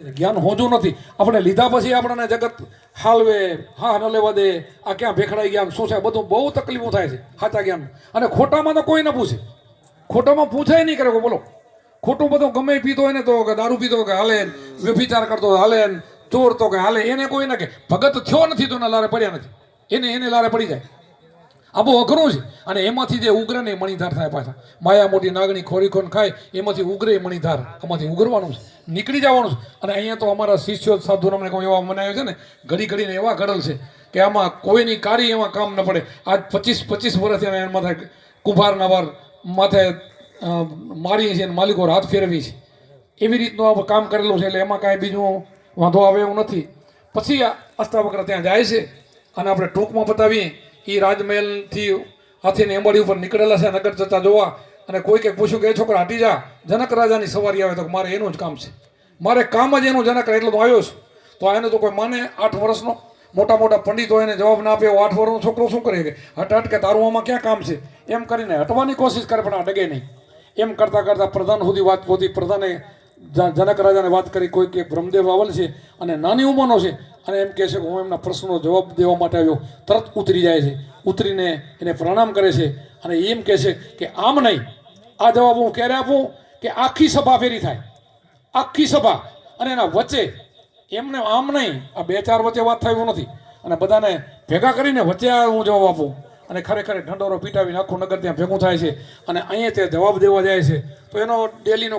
જ્ઞાન હોજું નથી. આપણે લીધા પછી આપણને જગત હાલવે, હા ન લેવા દે, આ ક્યાં ભેખડાઈ ગયા શું છે બધું બહુ તકલીફો થાય છે, સાચા જ્ઞાન. અને ખોટામાં તો કોઈ ન પૂછે. ખોટામાં પૂછાય નહીં કરે બોલો. ખોટું બધું ગમે પીતો હોય ને તો કે દારૂ પીતો કે હાલે વ્યભિચાર કરતો હાલે ચોર તો કે હાલે, એને કોઈ ના કે ભગત થયો નથી તો લારે પડ્યા નથી. એને એને લારે પડી જાય. આ બહુ અઘરું છે. અને એમાંથી જે ઉગ્ર ને મણિધાર થાય પાછા. માયા મોટી નાગણી ખોરી ખોન ખાય, એમાંથી ઉગ્રે મણિધાર આમાંથી ઉગરવાનું છે. નીકળી જવાનું છે. અને અહીંયા તો અમારા શિષ્યો સાધુ અમને કોઈ એવા મનાવે છે ને, ઘડી ઘડીને એવા ઘડલ છે કે આમાં કોઈની કારી એમાં કામ ન પડે. આજ પચીસ પચીસ વર્ષથી એના માથે કુંભારના વાર માથે મારી અને માલિકો હાથ ફેરવી છે એવી રીતનું આ કામ કરેલું છે એટલે એમાં કાંઈ બીજું વાંધો આવે એવું નથી. પછી આ અષ્ટાવક્ર ત્યાં જાય છે. અને આપણે ટૂંકમાં બતાવીએ એ રાજમહેલથી હાથીની એંબાડી ઉપર નીકળેલા છે નગર જતા જોવા. અને કોઈ કંઈક પૂછ્યું કે, એ છોકરા હટી જા, જનક રાજાની સવારી આવે તો મારે એનું જ કામ છે. મારે કામ જ એનું જનક એટલે તો આવ્યો છું. તો એને તો કોઈ માને? આઠ વર્ષનો? મોટા મોટા પંડિતો એને જવાબ ના આપે એવો આઠ વર્ષનો છોકરો શું કરે કે હટ હટ, કે તારું આમાં ક્યાં કામ છે? એમ કરીને હટવાની કોશિશ કરે, પણ આ ડગે નહીં. એમ કરતાં કરતાં પ્રધાન સુધી વાત પહોંચી. પ્રધાને જનક રાજાને વાત કરી, કોઈ કે બ્રહ્મદેવ આવલ છે અને નાની ઉંમરનો છે અને એમ કહે છે કે હું એમના પ્રશ્નનો જવાબ દેવા માટે આવ્યો. તરત ઉતરી જાય છે. ઉતરીને એને પ્રણામ કરે છે અને એમ કહે છે કે આમ નહીં. આ જવાબ હું ક્યારે આપું? કે આખી સભા ફેરી થાય. આખી સભા. અને એના વચ્ચે એમને આમ નહીં. આ બે ચાર વચ્ચે વાત થાય એવું નથી. અને બધાને ભેગા કરીને વચ્ચે હું જવાબ આપું. અને ખરેખર ઢંઢોરો પીટાવીને આખું નગર ત્યાં ભેગું થાય છે. અને અહીંયા તે જવાબ દેવા જાય છે. તો એનો ડેલીનો